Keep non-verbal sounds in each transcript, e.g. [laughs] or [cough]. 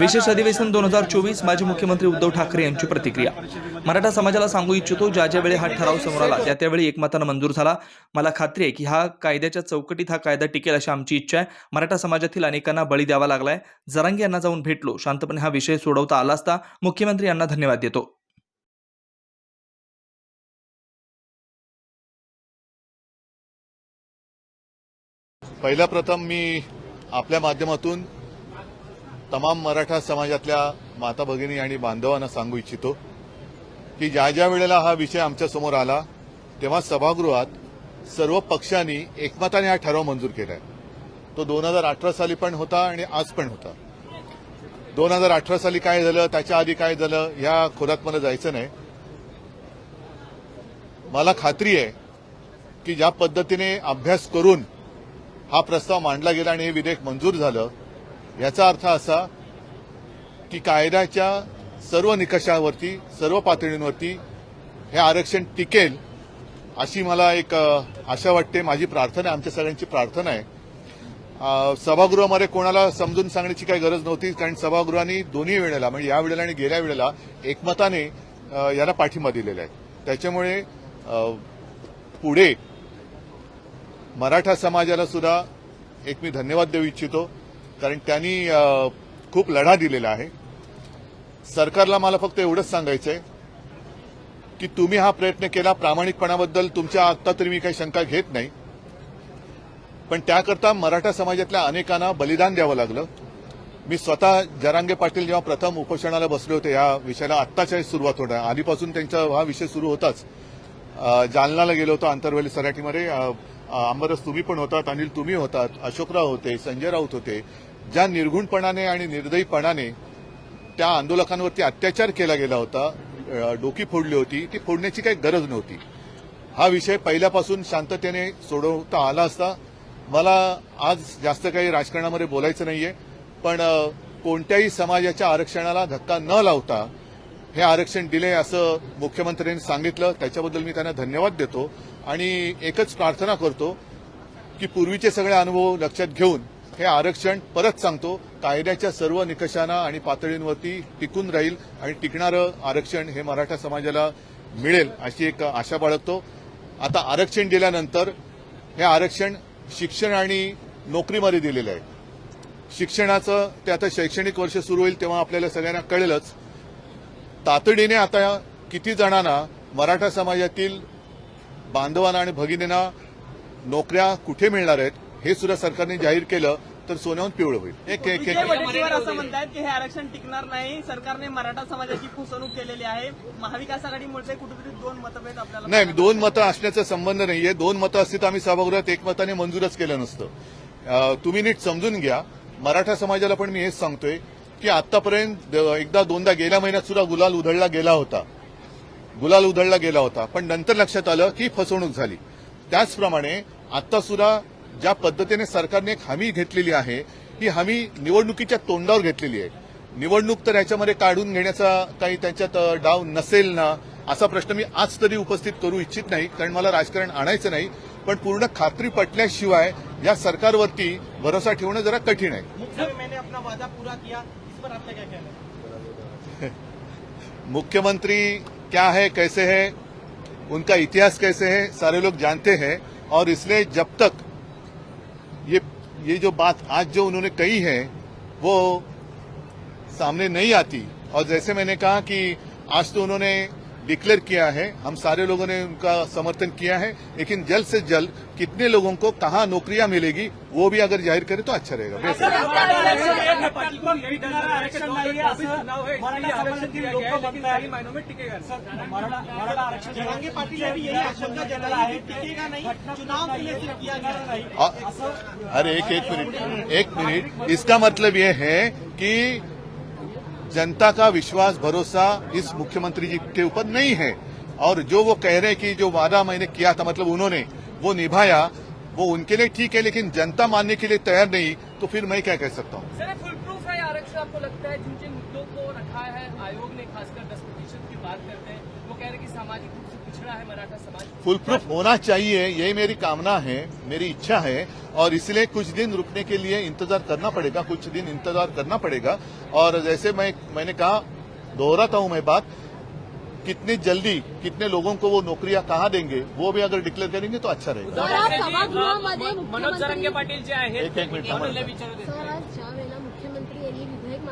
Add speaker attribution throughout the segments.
Speaker 1: विशेष अधिवेशन दोन हजार चोवीस माजी मुख्यमंत्री उद्धव ठाकरे यांची प्रतिक्रिया. मराठा समाजाला सांगू इच्छितो ज्या ज्या वेळी हा ठराव समोर आला त्या त्यावेळी एकमतानं मंजूर झाला. मला खात्री आहे की हा कायद्याच्या चौकटीत हा कायदा टिकेल अशी आमची इच्छा आहे. मराठा समाजातील अनेकांना बळी द्यावा लागलाय. जरांगे यांना जाऊन भेटलो शांतपणे हा विषय सोडवता आला असता मुख्यमंत्री यांना धन्यवाद देतो.
Speaker 2: पहिल्या प्रथम मी आपल्या माध्यमातून तमाम मराठा समाजातल्या माता भगिनी आणि बांधवांना सांगू इच्छितो की ज्या ज्या वेळेला हा विषय आमच्यासमोर आला तेव्हा सभागृहात सर्व पक्षांनी एकमताने हा ठराव मंजूर केलाय. तो दोन हजार अठरा साली पण होता आणि आज पण होता. दोन हजार अठरा साली काय झालं त्याच्या आधी काय झालं या खोलात मला जायचं नाही. मला खात्री आहे की ज्या पद्धतीने अभ्यास करून हा प्रस्ताव मांडला गेला आणि हे विधेयक मंजूर झालं याचा अर्थ असा की कायद्याच्या सर्व निकषावरती सर्व पातळींवरती हे आरक्षण टिकेल अशी मला एक आशा वाटते. माझी प्रार्थना आहे आमच्या सगळ्यांची प्रार्थना आहे. सभागृहामध्ये कोणाला समजून सांगण्याची काही गरज नव्हती कारण सभागृहाने दोन्ही वेळेला म्हणजे या वेळेला आणि गेल्या वेळेला एकमताने याला पाठिंबा दिलेला आहे. त्याच्यामुळे पुढे मराठा समाजाला सुद्धा एक मी धन्यवाद देऊ इच्छितो. कारण त्यांनी खूप लढा दिलेला आहे. सरकारला मला फक्त एवढंच सांगायचं आहे की तुम्ही हा प्रयत्न केला प्रामाणिकपणाबद्दल तुमच्या आत्ता तरी मी काही शंका घेत नाही. पण त्याकरता मराठा समाजातल्या अनेकांना बलिदान द्यावं लागलं. मी स्वतः जरांगे पाटील जेव्हा प्रथम उपोषणाला बसले होते या विषयाला आत्ताच्या सुरुवात होणार. आधीपासून त्यांचा हा विषय सुरू होताच. जालनाला गेलो होतो आंतरवेली सराठीमध्ये अंबरस तुम्ही पण होतात अनिल तुम्ही होतात अशोकराव होते संजय राऊत होते. ज्या निर्घुणपणाने आणि निर्दयीपणाने त्या आंदोलकांवरती अत्याचार केला गेला होता डोकी फोडली होती ती फोडण्याची काही गरज नव्हती. हा विषय पहिल्यापासून शांततेने सोडवता आला असता. मला आज जास्त काही राजकारणामध्ये बोलायचं नाहीये पण कोणत्याही समाजाच्या आरक्षणाला धक्का न लावता हे आरक्षण दिले असं मुख्यमंत्र्यांनी सांगितलं. त्याच्याबद्दल मी त्यांना धन्यवाद देतो आणि एकच प्रार्थना करतो की पूर्वीचे सगळे अनुभव लक्षात घेऊन हे आरक्षण परत सांगतो कायद्याच्या सर्व निकषांना आणि पातळींवरती टिकून राहील आणि टिकणारं आरक्षण हे मराठा समाजाला मिळेल अशी एक आशा बाळगतो. आता आरक्षण दिल्यानंतर हे आरक्षण शिक्षण आणि नोकरीमध्ये दिलेलं आहे. शिक्षणाचं ते आता शैक्षणिक वर्ष सुरू होईल तेव्हा आपल्याला सगळ्यांना कळेलच. तातडीने आता किती जणांना मराठा समाजातील बांधवांना आणि भगिनींना नोकऱ्या कुठे मिळणार आहेत? हे सुद्धा सरकारने जाहीर केलं तर सोन्याहून पिवळं होईल. एक एक
Speaker 3: असं म्हणतायत की हे आरक्षण टिकणार नाही. सरकारने मराठा समाजाची फसवणूक केलेली आहे. महाविकास आघाडीमुळे कुठेतरी दोन मतभेद आपल्याला
Speaker 2: नाही दोन मतं असण्याचा संबंध नाहीये. दोन मतं असती तर आम्ही सभागृहात एकमताने मंजूरच केलं नसतं. तुम्ही नीट समजून घ्या. मराठा समाजाला पण मी हेच सांगतोय की आतापर्यंत एकदा दोनदा गेल्या महिन्यात सुद्धा गुलाल उधळला गेला होता. गुलाल उधळला गेला होता. पण नंतर लक्षात आलं की फसवणूक झाली. त्याचप्रमाणे आता सुद्धा ज्या पद्धतीने सरकारने एक हमी घेतलेली आहे ही हमी निवडणुकीच्या तोंडावर घेतलेली आहे. निवडणूक तर याच्यामध्ये काढून घेण्याचा काही त्यांच्यात डाव नसेल ना असा प्रश्न मी आज तरी उपस्थित करू इच्छित नाही कारण मला राजकारण आणायचं नाही. पण पूर्ण खात्री पटल्याशिवाय या सरकारवरती भरोसा ठेवणं जरा कठीण आहे. [laughs] मुख्यमंत्री क्या है कैसे है? उनका इतिहास कैसे है? सारे लोग जानते हैं और इसलिए जब तक ये जो बात आज जो उन्होंने कही है वो सामने नहीं आती। और जैसे मैंने कहा कि आज तो उन्होंने डिक्लेयर किया है हम सारे लोगों ने उनका समर्थन किया है लेकिन जल्द से जल्द कितने लोगों को कहाँ नौकरियाँ मिलेगी वो भी अगर ज़ाहिर करें तो अच्छा रहेगा।
Speaker 3: है है
Speaker 2: अरे एक एक मिनट एक मिनट इसका मतलब ये है कि जनता का विश्वास, भरोसा इस मुख्यमंत्री जी के ऊपर नहीं है। और जो वो कह रहे हैं कि जो वादा मैंने किया था मतलब उन्होंने वो निभाया, वो उनके लिए ठीक है, लेकिन जनता मानने के लिए तैयार नहीं तो फिर मैं क्या कह सकता हूँ?
Speaker 4: आरक्षण आपको लगता है जिन जिन मुद्दों को रखा है आयोग ने खासकर दस प्रतिशत की बात करते हैं वो कह रहे हैं कि सामाजिक रूप से पिछड़ा है मराठा समाज।
Speaker 2: फुल प्रूफ होना चाहिए यही मेरी कामना है मेरी इच्छा है और इसलिए कुछ दिन रुकने के लिए इंतज़ार करना पड़ेगा कुछ दिन इंतज़ार करना पड़ेगा। और जैसे मैं मैंने कहा दोहराता हूँ मैं बात कितनी जल्दी कितने लोगों को वो नौकरियाँ कहाँ देंगे वो भी अगर डिक्लेअर करेंगे तो अच्छा रहेगा।
Speaker 4: मनोज जरंगे पाटील जे आहेत
Speaker 2: एक- एक मिनिट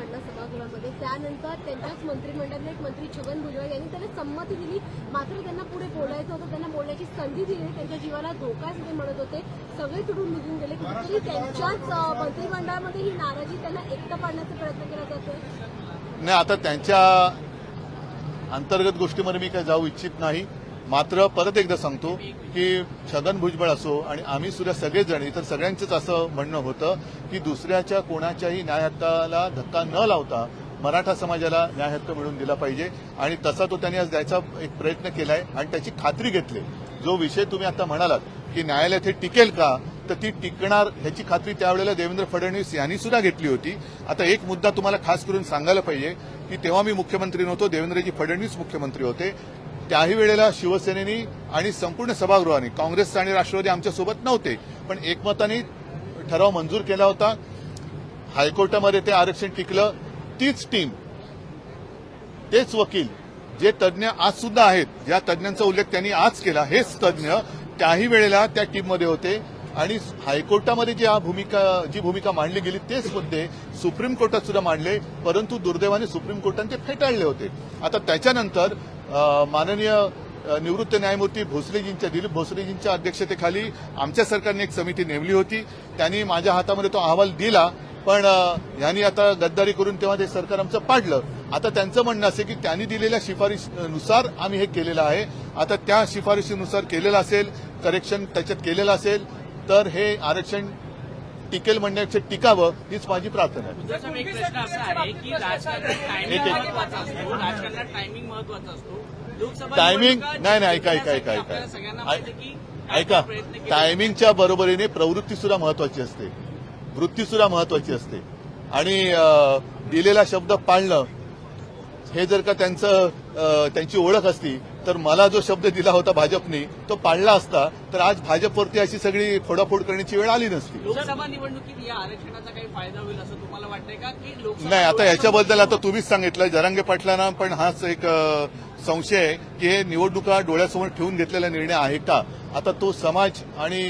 Speaker 5: मांडलं सभागृहामध्ये. त्यानंतर त्यांच्याच मंत्रिमंडळातले एक मंत्री छगन भुजबळ यांनी त्याला संमती दिली. मात्र त्यांना पुढे बोलायचं होतं त्यांना बोलण्याची संधी दिली. त्यांच्या जीवाला धोका आहे असं ते म्हणत होते. सगळे तुडून निघून गेले. कुठेतरी त्यांच्याच मंत्रिमंडळामध्ये ही नाराजी त्यांना एकटं पाडण्याचा प्रयत्न केला जातोय.
Speaker 2: नाही आता त्यांच्या अंतर्गत गोष्टीमध्ये मी काही जाऊ इच्छित नाही. मात्र परत एकदा सांगतो की छगन भुजबळ असो आणि आम्ही सुद्धा सगळेजण इतर सगळ्यांचंच असं म्हणणं होतं की दुसऱ्याच्या कोणाच्याही न्याय हक्काला धक्का न लावता मराठा समाजाला न्याय हक्क मिळवून दिला पाहिजे आणि तसा तो त्यांनी आज द्यायचा एक प्रयत्न केलाय आणि त्याची खात्री घेतली. जो विषय तुम्ही आता म्हणालात की न्यायालयात हे टिकेल का तर ती टिकणार ह्याची खात्री त्यावेळेला देवेंद्र फडणवीस यांनी सुद्धा घेतली होती. आता एक मुद्दा तुम्हाला खास करून सांगायला पाहिजे की तेव्हा मी मुख्यमंत्री नव्हतो देवेंद्रजी फडणवीस मुख्यमंत्री होते. त्याही वेळेला शिवसेनेनी आणि संपूर्ण सभागृहाने काँग्रेस आणि राष्ट्रवादी आमच्यासोबत नव्हते पण एकमताने ठराव मंजूर केला होता. हायकोर्टामध्ये ते आरक्षण टिकलं. तीच टीम तेच वकील जे तज्ज्ञ आज सुद्धा आहेत ज्या तज्ज्ञांचा उल्लेख त्यांनी आज केला. हेच तज्ज्ञ त्याही वेळेला त्या टीममध्ये होते. आणि हायकोर्टामध्ये जी भूमिका जी भूमिका मांडली गेली तेच मुद्दे सुप्रीम कोर्टात सुद्धा मांडले परंतु दुर्दैवाने सुप्रीम कोर्टाने ते फेटाळले होते. आता त्याच्यानंतर माननीय निवृत्त न्यायमूर्ती भोसलेजींच्या दिलीप भोसलेजींच्या अध्यक्षतेखाली आमच्या सरकारने एक समिती नेमली होती. त्यांनी माझ्या हातामध्ये तो अहवाल दिला पण अ, यांनी आता गद्दारी करून तेव्हा ते सरकार आमचं पाडलं. आता त्यांचं म्हणणं असे की त्यांनी दिलेल्या शिफारशीनुसार आम्ही हे केलेलं आहे. आता त्या शिफारशीनुसार केलेलं असेल करेक्शन त्याच्यात केलेलं असेल तर हे आरक्षण टिकेल म्हणण्यापेक्षा टिकावं हीच माझी प्रार्थना आहे.
Speaker 4: टायमिंग
Speaker 2: नाही नाही ऐका ऐका ऐका ऐका. ऐका. टायमिंगच्या बरोबरीने प्रवृत्ती सुद्धा महत्वाची असते. वृत्ती सुद्धा महत्वाची असते. आणि दिलेला शब्द पाळणं हे जर का त्यांचं त्यांची ओळख असती तर मला जो शब्द दिला होता भाजपने तो पाळला असता तर आज भाजपवरती अशी सगळी फोडाफोड करण्याची वेळ आली नसती.
Speaker 4: लोकसभा निवडणुकीत या आरक्षणाचा काही फायदा होईल असं तुम्हाला वाटतंय का? की
Speaker 2: नाही आता याच्याबद्दल आता तुम्हीच सांगितलं जरांगे पाटलांना पण हाच एक संशय आहे की हे निवडणुका डोळ्यासमोर ठेवून घेतलेला निर्णय आहे का? आता तो समाज आणि